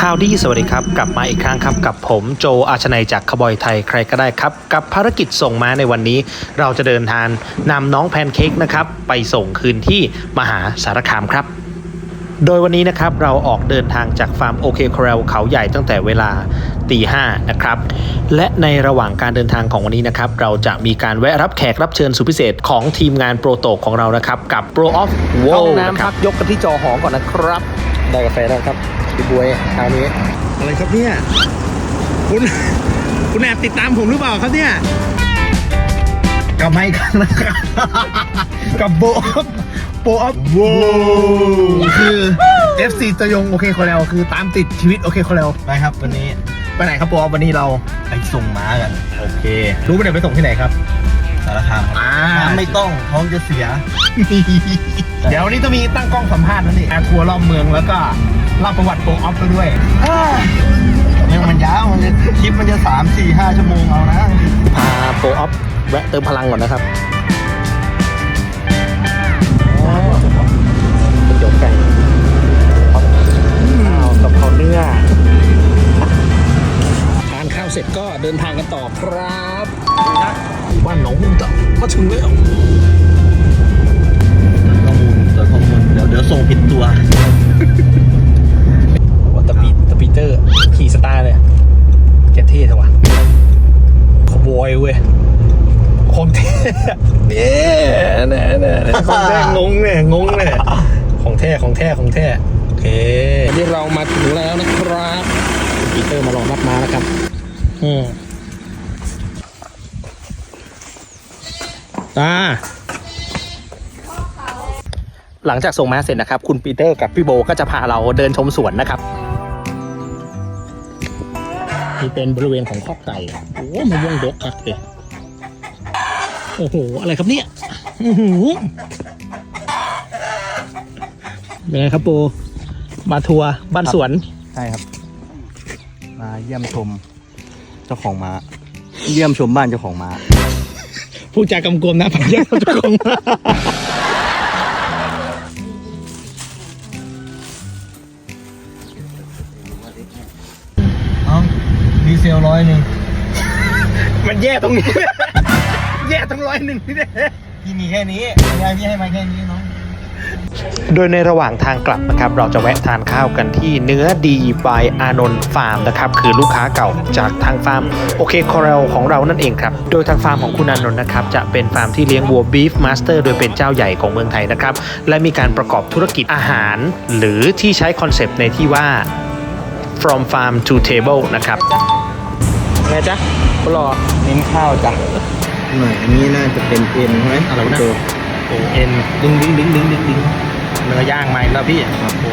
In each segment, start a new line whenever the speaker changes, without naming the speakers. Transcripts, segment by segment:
ฮาวดี้สวัสดีครับ กลับมาอีกครั้งครับกับผมโจอาชนัยจากขบอยไทยใครก็ได้ครับ กับภารกิจส่งมาในวันนี้ เราจะเดินทางนำน้องแพนเค้กนะครับ ไปส่งคืนที่มหาสารคามครับ โดยวันนี้นะครับเราออกเดินทางจากฟาร์มโอเคคอรลเขาใหญ่ตั้งแต่เวลาตีห้านะครับ และในระหว่างการเดินทางของวันนี้นะครับ เราจะมีการแวะรับแขกรับเชิญสุดพิเศษของทีมงานโปรโตกของเรานะครับ กับ Pro of
ห้อง
World
น้ำพักยกกันที่จอหอก่อนนะครับ ได้กาแฟแล้วครับพี่บวยคราวนี้
อะไรครับเนี่ย คุณคุณแอบติดตามผมหรือเปล่าครับเนี่ย
กับไมค์กันนะครับกับโบอัพ โบอัพ
ว้าว
คือ FC ตะยงโอเคคอแล้วคือตามติดชีวิตโอเคคอแล้ว
ไปครับ วันนี้
ไปไหนครับโบอัพวันนี้เรา
ไปส่งม้ากัน
โอเค รู้ไหมเดี๋ยวไปส่งที่ไหนครับ
สารคามครับ
อ่า
น้ำไม่ต้องท้องจะเสีย
เดี๋ยววันนี้ต้องมีตั้งกล้องสัมภาษณ์นั่นนี่การทัวร์รอบเมืองแล้วก็เล่าประวัติโบอัพไปด้วย
เรื่องมันยาวมันจะคลิปมันจะสามสี่ห้าชั่วโมงเอานะ
พาโปรออฟแวะเติมพลังก่อนนะครับ นื้อ ทานข้าวเสร็จก็เดินทางกันต่อครับบ้านหนองมุงจับมาถึงแล้ว
ข้อมูลตัวข้อมูลเดี๋ยวเดี๋ยวส่งผิดตัว
ว่าตะปีตะปีเตอร์ ขี่สตาร์เลยเจ็ดเท่จังวะขบอยเว้ยของเท่เนี่ยเนี่ยเนี่ยเนี่ยของแท้งงเนี่ยงงเนี่ยของแท้ของแท้ของแท้โอ เคนี่เรามาถึงแล้วนะครับคุณปีเตอร์มารอรับมาแล้วครับอืมตาหลังจากส่งมาเสร็จนะครับ คุณปีเตอร์กับพี่โบก็จะพาเราเดินชมสวนนะครับนี่เป็นบริเวณของคอกไก่โอ้มะม่วงดกครับเลยโอ้โห อะไรครับเนี่ยอื้อหือเป็นไงครับปู มาทัวร์บ้านสวน
ใช่ครับ มาเยี่ยมชมเจ้าของม้า เยี่ยมชมบ้านเจ้าของม้า
พูดจากำกวมนะผมแยกเจ้าของมา
เอ้าดีเซลร้อยหนึ่ง
มันแย่ตรงนี้ แย่ตรงร้อยหนึ่งนี่แหละ
พี่มีแค่นี้ยายพี่ให้มาแค่นี้น้อง
โดยในระหว่างทางกลับนะครับ เราจะแวะทานข้าวกันที่เนื้อดีบายอานนท์ฟาร์มนะครับ คือลูกค้าเก่าจากทางฟาร์มโอเคคอร์เรลของเรานั่นเองครับ โดยทางฟาร์มของคุณอานนท์นะครับ จะเป็นฟาร์มที่เลี้ยงวัวบีฟมาสเตอร์โดยเป็นเจ้าใหญ่ของเมืองไทยนะครับ และมีการประกอบธุรกิจอาหาร หรือที่ใช้คอนเซปต์ในที่ว่า from farm to table นะครับ
ไงจ๊ะรอ
เน้นข้าวจ้ะหน่อยอันนี้น่าจะเป็นเอ็นใช่ไหม
อะไรวะ เนี่ย
โจ
โอ้เอ็นดึงดึงดึงดึงดึงดึงเนื้อย่างมาอีกแล้วพี่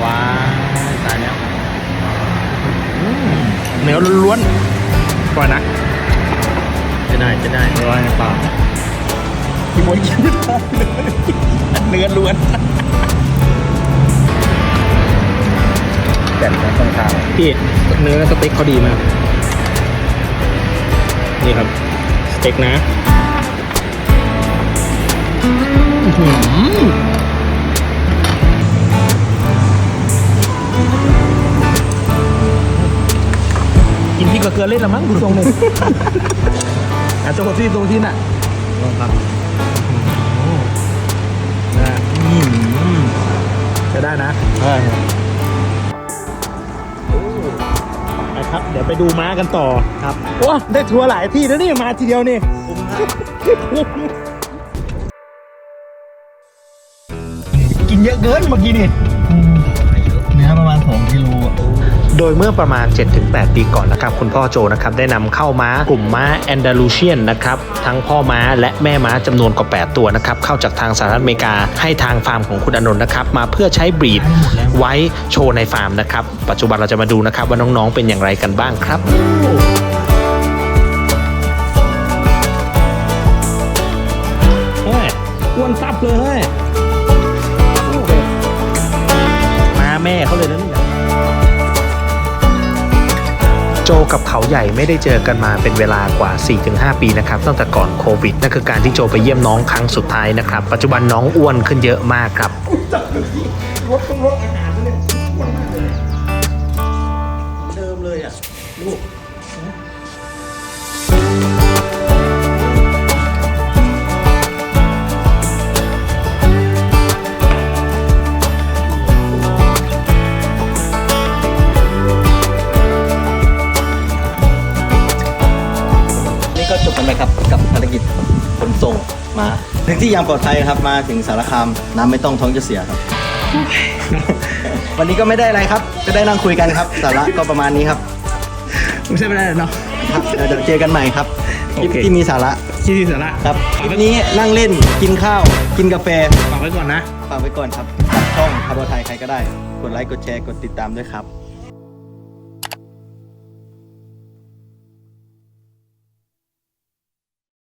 ว้าวตายแล้วอืมเนื้อล้วนๆก่อนนะจะได้จะได้
ร้อยในปาก
พี่บอยกินไม่ได้เนื้อล้วน
แต่ไม่ต้องข้าว
พี่เนื้อสเต็กเขาดีมากนี่ครับ สเต็กนะอื้อหือ กินพริกกับเกลือเล่นละมั้งดูทรงเลยอะตรงที่ตรงที่น่ะ
ลองครับ
นะอืมจะได้นะ
ใช่ครับ
ไปครับ เดี๋ยวไปดูม้ากันต่อครับว้าได้ทัวร์หลายที่แล้วนี่มาทีเดียวนี่กิน เยอะเกินเมื่อกี้นี่
เนื้อประมาณ2กิโลอะ
โดยเมื่อประมาณ 7-8 ปีก่อนนะครับ คุณพ่อโจนะครับได้นำเข้าม้ากลุ่มม้าแอนดาลูเชียนนะครับทั้งพ่อม้าและแม่ม้าจำนวนกว่า 8 ตัวนะครับเข้าจากทางสหรัฐอเมริกาให้ทางฟาร์มของคุณอนนท์นะครับมาเพื่อใช้บรีดไว้โชว์ในฟาร์มนะครับ ปัจจุบันเราจะมาดูนะครับว่าน้องๆเป็นอย่างไรกันบ้างครับ
เฮ้ยอ้วนตับเลย
จกับเขาใหญ่ไม่ได้เจอกันมาเป็นเวลากว่า 4-5 ปีนะครับตั้งแต่ก่อนโควิดนั่นคือการที่โจไปเยี่ยมน้องครั้งสุดท้ายนะครับ ปัจจุบันน้องอ้วนขึ้นเยอะมากครับ
รถต้องรถ
บกันไปครับกับภารกิจขนส่งมาถึงที่อย่างปลอดภัยครับมาถึงสารคามน้ำไม่ต้องท้องจะเสียครับ วันนี้ก็ไม่ได้อะไรครับก็ได้นั่งคุยกันครับ สาระก็ประมาณนี้ครับ
ไม่ใช่ไม่ได้เนาะ
ครับเดี๋ยวเดี๋ยวเจอกันใหม่ครับคลิป
โอเค
ที่มีสาระ
ที่ที่สาระ
ครับค
ฝาก
ลิป
ไว้
นี้นั่งเล่นกินข้าว กินกาแฟ
ฝากไว้ก่อนนะ
ฝากไว้ก่อนครับกับช่องคาร์บอไทยใครก็ได้ กดไลค์กดแชร์กดติดตามด้วยครับ